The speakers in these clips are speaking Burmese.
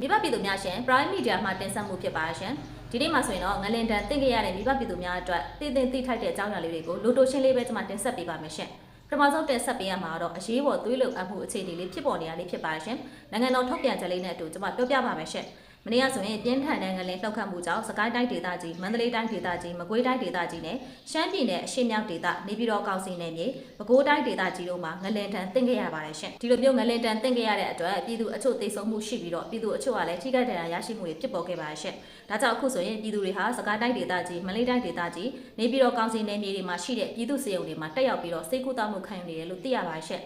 မိဘပြည်သူများရှင် Prime Media မှတင်ဆက်မှုဖြစ်ပါရှင်ဒီနေ့မှာဆိုရင်တော့ငလင်တန်တင်ခဲ့ရတဲ့မိဘပြည်သူများအတွက်တည်တည်သိထိုက်တဲ့အကြောင်းအရာလေးတွေကိုလိုတိုရှင်းလေးပဲကျွန်မတင်ဆက်ပေးပါမယ်ရှင်ပထမဆုံးတင်ဆက်ပေးရမှာတော့အရေးပေါ်သွေးလုံအပ်မှုအခြေအနေလေးဖြစ်ပေါ်နေရလေးဖြစ်ပါရှင်နိုင်ငံတော်ထုတ်ပြန်ချက်လေးနဲ့အတူကျွန်မပြောပြပါမယ်ရှင် မနေ့ကဆိုရင်ပြင်းထန်တဲ့ငလင်လှုပ်ခတ်မှုကြောင့်စကိုင်းတိုင်းဒေသကြီးမန္တလေးတိုင်းဒေသကြီးမကွေးတိုင်းဒေသကြီးနဲ့ရှမ်းပြည်နယ်အရှေ့မြောက်ဒေသနေပြည်တော်ကောင်စီနယ်မြေပဲခူးတိုင်းဒေသကြီးတို့မှာငလင်တန်တင်ခဲ့ရပါတယ်ရှင်ဒီလိုမျိုးငလင်တန်တင်ခဲ့ရတဲ့အတွက်ပြည်သူအချို့သိဆုံးမှုရှိပြီးတော့ပြည်သူအချို့ကလည်းထိခိုက်ဒဏ်ရာရရှိမှုတွေဖြစ်ပေါ်ခဲ့ပါတယ်ရှင်ဒါကြောင့်အခုဆိုရင်ပြည်သူတွေဟာစကိုင်းတိုင်းဒေသကြီးမန္တလေးတိုင်းဒေသကြီးနေပြည်တော်ကောင်စီနယ်မြေတွေမှာရှိတဲ့ပြည်သူစေယုံတွေမှာတက်ရောက်ပြီးတော့စိတ်ကူးတောက်မှုခံယူနေတယ်လို့သိရပါတယ်ရှင်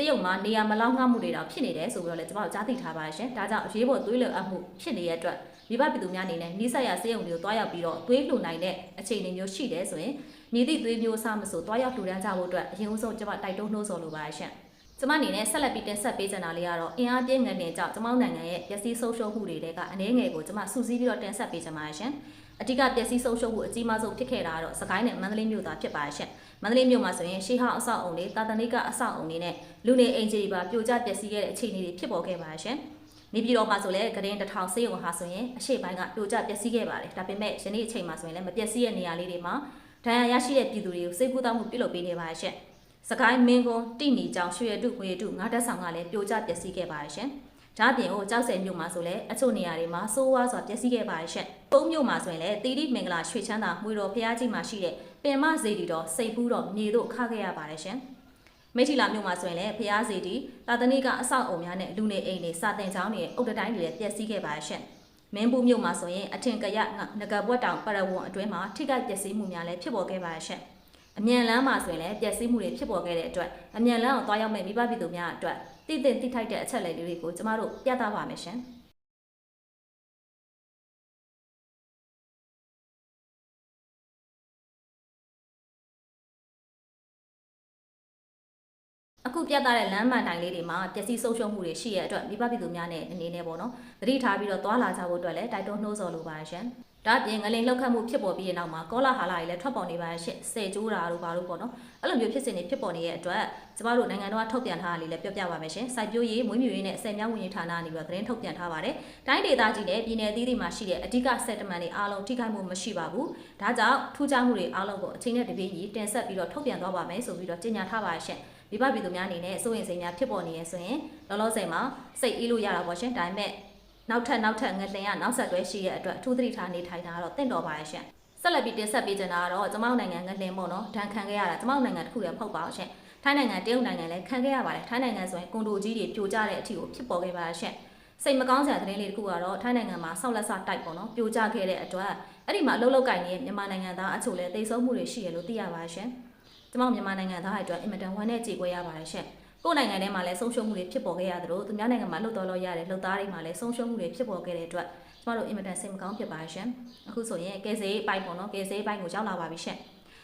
စေယုံမှာနေရာမလောက်ငှမှုတွေတော့ဖြစ်နေတယ်ဆိုပြီးတော့လည်းကျွန်တော်ကြားသိထားပါတယ်ရှင်ဒါကြောင့်အရေးပေါ်သွေးလွန်အပ်မှုဖြစ်နေတဲ့အတွက်မိဘပြည်သူများအနေနဲ့နှိစက်ရစေယုံတွေကိုတွားရောက်ပြီးတော့သွေးလှူနိုင်တဲ့အခြေအနေမျိုးရှိတယ်ဆိုရင်မြည်သည့်သွေးမျိုးအစားမဆိုတွားရောက်လှူဒန်းကြဖို့အတွက်အရင်ဆုံးကျွန်မတိုက်တွန်းနှိုးဆော်လိုပါတယ်ရှင်ကျမအနေနဲ့ဆက်လက်ပြီးတင်ဆက်ပေးချင်တာလေးကတော့အင်အားပြင်းငန်းနေကြောင့်ကျမတို့နိုင်ငံရဲ့ပျက်စီးဆုံးရှုံးမှုတွေတဲကအနည်းငယ်ကိုကျမစူးစီးပြီးတော့တင်ဆက်ပေးချင်ပါတယ်ရှင်အဓိကပျက်စီးဆုံးရှုံးမှုအကြီးမားဆုံးဖြစ်ခဲ့တာကတော့စကိုင်းနဲ့မန္တလေးမြို့သားဖြစ်ပါတယ်ရှင် မန္တလေးမြို့မှာဆိုရင်ရှေးဟောင်းအဆောက်အုံတွေတာတနိကအဆောက်အုံတွေနဲ့လူနေအိမ်ကြီးတွေပါပြိုကျပျက်စီးခဲ့တဲ့အခြေအနေတွေဖြစ်ပေါ်ခဲ့ပါတယ်ရှင်နေပြည်တော်မှာဆိုလဲဂရင်တစ်ထောင်စေးရုံဟာဆိုရင်အရှိပိုင်းကပြိုကျပျက်စီးခဲ့ပါတယ်ဒါပေမဲ့ယနေ့အချိန်မှာဆိုရင်လည်းမပျက်စီးတဲ့နေရာလေးတွေမှာဒဏ်ရာရရှိတဲ့ပြည်သူတွေကိုစိတ်ကူးတောက်မှုပြုလုပ်ပေးနေပါတယ်ရှင်စကိုင်းမင်းကွန်းတိနီကျောင်းရွှေရတုငွေရတုငါးတက်ဆောင်ကလည်းပြိုကျပျက်စီးခဲ့ပါတယ်ရှင်ဒါအပြင်ကိုကြောက်စဲမြို့မှာဆိုလဲအချို့နေရာတွေမှာစိုးဝါးစွာပျက်စီးခဲ့ပါတယ်ရှင်။ပုံမြို့မှာဆိုရင်လည်းတီတိမင်္ဂလာရွှေချမ်းသာမွေတော်ဖျားကြီးမှာရှိတဲ့ ပင်မဇေဒီတော်စိတ်ပူးတော်မြေတို့ခခဲ့ရပါတယ်ရှင်။မိထီလာမြို့မှာဆိုရင်လည်းဖျားဇေဒီတာတနိကအဆောက်အုံများနဲ့လူနေအိမ်တွေစာတင်ကျောင်းတွေအုတ်တတိုင်းတွေလည်းပျက်စီးခဲ့ပါတယ်ရှင်။မင်းဘူးမြို့မှာဆိုရင်အထင်ကရငကပွက်တောင်ပရဝွန်အတွင်းမှာထိခိုက်ပျက်စီးမှုများလည်းဖြစ်ပေါ်ခဲ့ပါတယ်ရှင်။အမြန်လမ်းမှာဆိုရင်လည်းပျက်စီးမှုတွေဖြစ်ပေါ်ခဲ့တဲ့အတွက်အမြန်လမ်းကိုတွားရောက်မဲ့မိဘပြည်သူများအတွက်တည်တည်တိထိုက်တဲ့အချက်အလက်တွေကိုကျမတို့ပြသပါမယ်ရှင်။ အခုပြသတဲ့လမ်းမှန်တိုင်လေးတွေမှာပျက်စီးဆုံးရှုံးမှုတွေရှိရတဲ့အတွက်မိဘပြည်သူများနဲ့အနေနဲ့ပေါ့နော်သတိထားပြီးတော့သွားလာကြဖို့အတွက်လည်းတိုက်တွန်းနှိုးဆော်လိုပါရှင်။ဒါအပြင်ငလင်လှုပ်ခတ်မှုဖြစ်ပေါ်ပြီးတဲ့နောက်မှာကောလာဟာလာတွေလည်းထွက်ပေါ်နေပါရှင့်။စေကျိုးတာတို့ဘာလို့ပေါ့နော်။အဲ့လိုမျိုးဖြစ်စဉ်တွေဖြစ်ပေါ်နေတဲ့အတွက်ကျမတို့နိုင်ငံတော်ကထုတ်ပြန်ထားတာလေးလည်းပြောပြပါမယ်ရှင်။စိုက်ပျိုးရေးမွေးမြူရေးနဲ့အစက်များဝန်ကြီးဌာနကနေပြီးတော့သတင်းထုတ်ပြန်ထားပါတယ်။တိုင်းဒေသကြီးနဲ့ပြည်နယ်အသီးသီးမှာရှိတဲ့အဓိက settlement တွေအားလုံးထိခိုက်မှုမရှိပါဘူး။ဒါကြောင့်ထူးခြားမှုတွေအားလုံးကိုအချိန်နဲ့တပြေးညီတင်ဆက်ပြီးတော့ထုတ်ပြန်သွားပါမယ်ဆိုပြီးတော့ကြေညာထားပါရှင့်။ မိဘပြည်သူများအနေနဲ့စိုးရင်စိမ်များဖြစ်ပေါ်နေရဆိုရင်လောလောဆယ်မှာစိတ်အေးလို့ရတာပေါ့ရှင်ဒါပေမဲ့နောက်ထပ်နောက်ထပ်ငလင်ကနောက်ဆက်တွဲရှိတဲ့အတွက်အထူးသတိထားနေထိုင်တာကတော့တင့်တော်ပါရဲ့ရှင်ဆက်လက်ပြီးတင်ဆက်ပေးချင်တာကတော့ကျမတို့နိုင်ငံငလင်ပေါ့နော်ဒဏ်ခံခဲ့ရတာကျမတို့နိုင်ငံတစ်ခုတည်းမဟုတ်ပါဘူးရှင်ထိုင်းနိုင်ငံတရုတ်နိုင်ငံလည်းခံခဲ့ရပါတယ်ထိုင်းနိုင်ငံဆိုရင်ကွန်ဒိုကြီးတွေပြိုကျတဲ့အထီကိုဖြစ်ပေါ်ခဲ့ပါရဲ့ရှင်စိတ်မကောင်းစရာသတင်းလေးတစ်ခုကတော့ထိုင်းနိုင်ငံမှာဆောက်လက်ဆတိုက်ပေါ့နော်ပြိုကျခဲ့တဲ့အတွက်အဲ့ဒီမှာအလုပ်လုပ်ကင်နေတဲ့မြန်မာနိုင်ငံသားအချို့လည်းသိဆုံးမှုတွေရှိရလို့သိရပါရှင် ကျမတို့မြန်မာနိုင်ငံသားတွေအတွက်အင်မတန်ဝမ်းနဲ့ကြေကွဲရပါတယ်ရှင်ကိုယ်နိုင်ငံထဲမှာလည်းဆုံးရှုံးမှုတွေဖြစ်ပေါ်ခဲ့ရသလိုသူများနိုင်ငံမှာလှုပ်တော်လို့ရတဲ့လှုပ်သားတွေမှာလည်းဆုံးရှုံးမှုတွေဖြစ်ပေါ်ခဲ့တဲ့အတွက်ကျမတို့အင်မတန်စိတ်မကောင်းဖြစ်ပါရှင်အခုဆိုရင်ကယ်ဆယ်ရေးပိုင်းပေါ့နော်ကယ်ဆယ်ရေးပိုင်းကိုရောက်လာပါပြီရှင်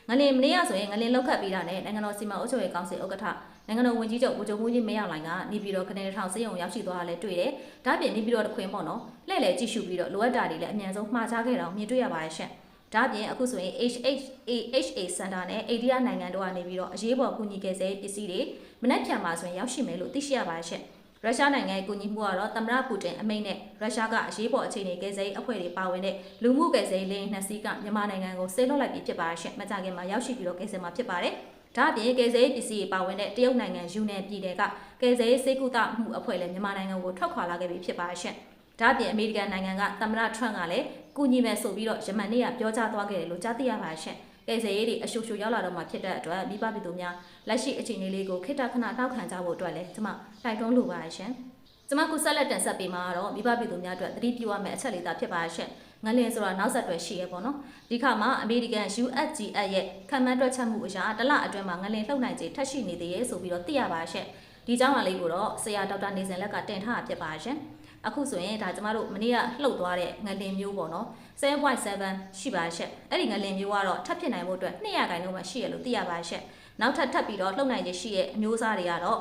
ငလင်မနေ့ကဆိုရင်ငလင်လောက်ခတ်ပြီးတာနဲ့နိုင်ငံတော်စီမံအုပ်ချုပ်ရေးကောင်စီဥက္ကဋ္ဌနိုင်ငံတော်ဝန်ကြီးချုပ်ဗိုလ်ချုပ်မှုကြီးမင်းအောင်လှိုင်ကနေပြည်တော်ကနေထောင်စေယုံရောက်ရှိသွားတာလည်းတွေ့တယ်။ဒါ့အပြင်နေပြည်တော်တခွင်ပေါ့နော်။လှည့်လည်ကြည့်ရှုပြီးတော့လိုအပ်တာတွေလည်းအမြန်ဆုံးမှားချခဲ့တာကိုမြင်တွေ့ရပါတယ်ရှင်။ ဒါ့အပြင်အခုဆိုရင် HHAHA Center နဲ့အိန္ဒိယနိုင်ငံတို့ကနေပြီးတော့အရေးပေါ်ကူညီကယ်ဆယ်ရေးပစ္စည်းတွေမနက်ဖြန်မှာဆိုရင်ရောက်ရှိမယ်လို့သိရှိရပါတယ်ရှင်။ရုရှားနိုင်ငံရဲ့ကူညီမှုကတော့သမ္မတပူတင်အမိန့်နဲ့ရုရှားကအရေးပေါ်အခြေအနေကယ်ဆယ်ရေးအဖွဲ့တွေပါဝင်တဲ့လူမှုကယ်ဆယ်ရေးလင်းနှစ်စီးကမြန်မာနိုင်ငံကိုဆေးလွှတ်လိုက်ပြီးဖြစ်ပါရှင်။မကြခင်မှာရောက်ရှိပြီးတော့ကယ်ဆယ်မှာဖြစ်ပါတယ်။ဒါ့အပြင်ကယ်ဆယ်ရေးပစ္စည်းတွေပါဝင်တဲ့တရုတ်နိုင်ငံယူနန်ပြည်နယ်ကကယ်ဆယ်ရေးစေကူတာမှုအဖွဲ့လည်းမြန်မာနိုင်ငံကိုထွက်ခွာလာခဲ့ပြီးဖြစ်ပါရှင်။ဒါ့အပြင်အမေရိကန်နိုင်ငံကသမ္မတထရန့်ကလည်း ကူညီမယ်ဆိုပြီးတော့ယမန်နေ့ကပြောကြားသွားခဲ့တယ်လို့ကြားသိရပါရှင့်။ကယ်ဆယ်ရေးတွေအရှုပ်ရှုပ်ရောက်လာတော့မှဖြစ်တဲ့အတွက်မိဘပြည်သူများလက်ရှိအခြေအနေလေးကိုခေတ္တခဏတောက်ခံကြဖို့အတွက်လည်းကျွန်မတိုက်တွန်းလိုပါရှင့်။ကျွန်မကိုဆက်လက်တင်ဆက်ပေးမှာတော့မိဘပြည်သူများအတွက်သတိပြုရမယ့်အချက်လေးသာဖြစ်ပါရှင့်။ငလင်ဆိုတာနောက်ဆက်တွဲရှိရပေါ့နော်ဒီခါမှာအမေရိကန် USGS ရဲ့ခံမှန်းတွက်ချက်မှုအရာတလအတွင်းမှာငလင်လှုပ်နိုင်ခြေထပ်ရှိနေသေးရဲ့ဆိုပြီးတော့သိရပါရှင့်ဒီကြောင့်လာလေးကိုတော့ဆရာဒေါက်တာနေစင်လက်ကတင်ထားတာဖြစ်ပါရှင့် အခုဆိုရင်ဒါကျမတို့မနေ့ကလှုပ်သွားတဲ့ငလင်မျိုးပေါ့နော်7.7ရှိပါရှင့်အဲ့ဒီငလင်မျိုးကတော့ထပ်ဖြစ်နိုင်ဖို့အတွက်200ခိုင်နှုန်းမှရှိရလို့သိရပါရှင့်နောက်ထပ်ထပ်ပြီးတော့လှုပ်နိုင်ခြေရှိရဲ့အမျိုးအစားတွေကတော့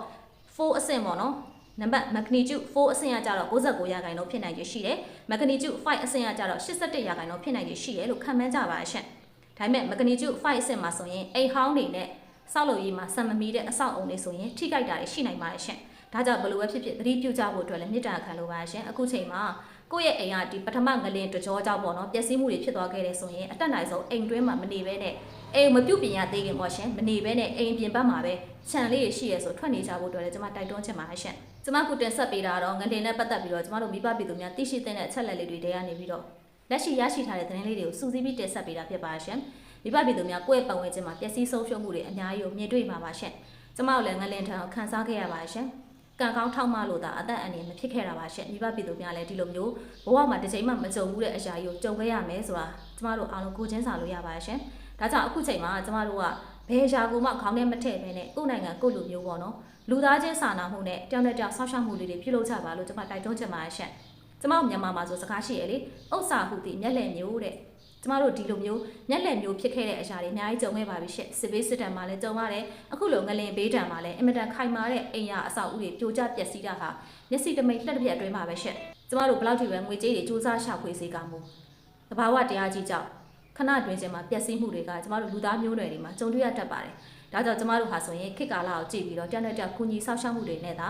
4အဆင့်ပေါ့နော်နံပါတ် magnitude 4အဆင့်ကကြတော့69ရာခိုင်နှုန်းဖြစ်နိုင်ခြေရှိတယ် magnitude 5အဆင့်ကကြတော့81ရာခိုင်နှုန်းဖြစ်နိုင်ခြေရှိတယ်လို့ခန့်မှန်းကြပါရှင့်ဒါပေမဲ့ magnitude 5အဆင့်မှာဆိုရင်အိမ်ဟောင်းတွေနဲ့စောက်လို့ရေးမှာစံမမီတဲ့အဆောက်အုံတွေဆိုရင်ထိခိုက်တာတွေရှိနိုင်ပါတယ်ရှင့် ဒါကြောင့်ဘယ်လိုပဲဖြစ်ဖြစ်သတိပြုကြဖို့အတွက်လည်းမြစ်တာခံလိုပါရှင်အခုချိန်မှာကိုယ့်ရဲ့အိမ်ကဒီပထမငလင်တကြောကြောင့်ပေါ့နော်ပျက်စီးမှုတွေဖြစ်သွားခဲ့တယ်ဆိုရင်အတက်နိုင်ဆုံးအိမ်တွင်းမှာမနေဘဲနဲ့အိမ်မပြုတ်ပြင်ရသေးခင်ပေါ့ရှင်မနေဘဲနဲ့အိမ်ပြင်ဘက်မှာပဲခြံလေးရရှိရဆိုထွက်နေကြဖို့အတွက်လည်းကျွန်မတိုက်တွန်းချင်ပါတယ်ရှင်ကျွန်မခုတင်ဆက်ပေးတာတော့ငလင်နဲ့ပတ်သက်ပြီးတော့ကျွန်မတို့မိဘပြည်သူများသိရှိတဲ့အချက်လက်လေးတွေတဲကနေပြီးတော့လက်ရှိရရှိထားတဲ့သတင်းလေးတွေကိုစူးစီးပြီးတင်ဆက်ပေးတာဖြစ်ပါရှင်မိဘပြည်သူများကိုယ့်ရဲ့ပတ်ဝန်းကျင်မှာပျက်စီးဆုံးရှုံးမှုတွေအများကြီးကိုမြင်တွေ့မှာပါရှင်ကျွန်မတို့လည်းငလင်ထံကိုခန်းစားခဲ့ရပါရှင် ကံကောင်းထောက်မလို့သာအသက်အန္တရာယ်မဖြစ်ခဲ့တာပါရှင့်မိဘပြည်သူများလည်းဒီလိုမျိုးဘဝမှာတစ်ချိန်မှမကြုံဘူးတဲ့အရာကြီးကိုကြုံခဲ့ရမယ်ဆိုတာကျမတို့အားလုံးကိုယ်ချင်းစာလို့ရပါရှင်ဒါကြောင့်အခုချိန်မှာကျမတို့ကဘယ်ရာကိုမှခေါင်းထဲမထည့်ဘဲနဲ့ကိုယ့်နိုင်ငံကိုယ့်လူမျိုးပေါ့နော်လူသားချင်းစာနာမှုနဲ့တယောက်နဲ့တယောက်ဆောက်ရှောက်မှုလေးတွေပြုလုပ်ကြပါလို့ကျမတိုက်တွန်းချင်ပါတယ်ရှင့်ကျမတို့မြန်မာမှာဆိုစကားရှိရလေဥစ္စာဟုတည်မျက်လည်မျိုးတဲ့ ကျမတို့ဒီလိုမျိုးမျက်လည်မျိုးဖြစ်ခဲ့တဲ့အရာတွေအများကြီးကြုံခဲ့ပါပြီရှင့်စစ်ဘေးစစ်တမ်းမှာလည်းကြုံရတယ်အခုလိုငလင်ဘေးတံမှာလည်းအင်မတန်ခိုင်မာတဲ့အိမ်ယာအဆောက်အဦတွေပြိုကျပျက်စီးတာဟာမျက်စိတမိတ်လက်တစ်ပြက်အတွင်းမှာပဲရှင့်ကျမတို့ဘယ်လောက်ထိပဲငွေကြေးတွေစူးစမ်းရှာဖွေစေကမူတဘာဝတရားကြီးကြောင့်ခဏတွင်ချင်းမှာပျက်စီးမှုတွေကကျမတို့လူသားမျိုးနွယ်တွေမှာကြုံတွေ့ရတတ်ပါတယ်ဒါကြောင့်ကျမတို့ဟာဆိုရင်ခေတ်ကာလကိုကြည့်ပြီးတော့တယောက်နဲ့တယောက်ကူညီဆောက်ရှောက်မှုတွေနဲ့သာ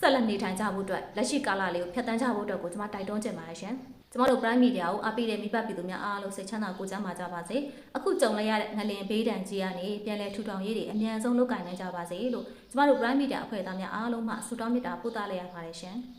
ဆက်လက်နေထိုင်ကြဖို့အတွက်လက်ရှိကာလလေးကိုဖျက်ဆီးကြဖို့အတွက်ကိုကျမတိုက်တွန်းချင်ပါတယ်ရှင် ကျမတို့ Prime Media ကိုအားပေးတဲ့မိဘပြည်သူများအားလုံးစိတ်ချမ်းသာကိုယ်ကျန်းမာကြပါစေအခုကြုံလိုက်ရတဲ့ငလင်ဘေးဒဏ်ကြီးကနေပြန်လည်ထူထောင်ရေးတွေအမြန်ဆုံးလုပ်ကိုင်နိုင်ကြပါစေလို့ကျမတို့ Prime Media အဖွဲ့သားများအားလုံးမှဆုတောင်းမေတ္တာပို့သလိုက်ရပါတယ်ရှင်။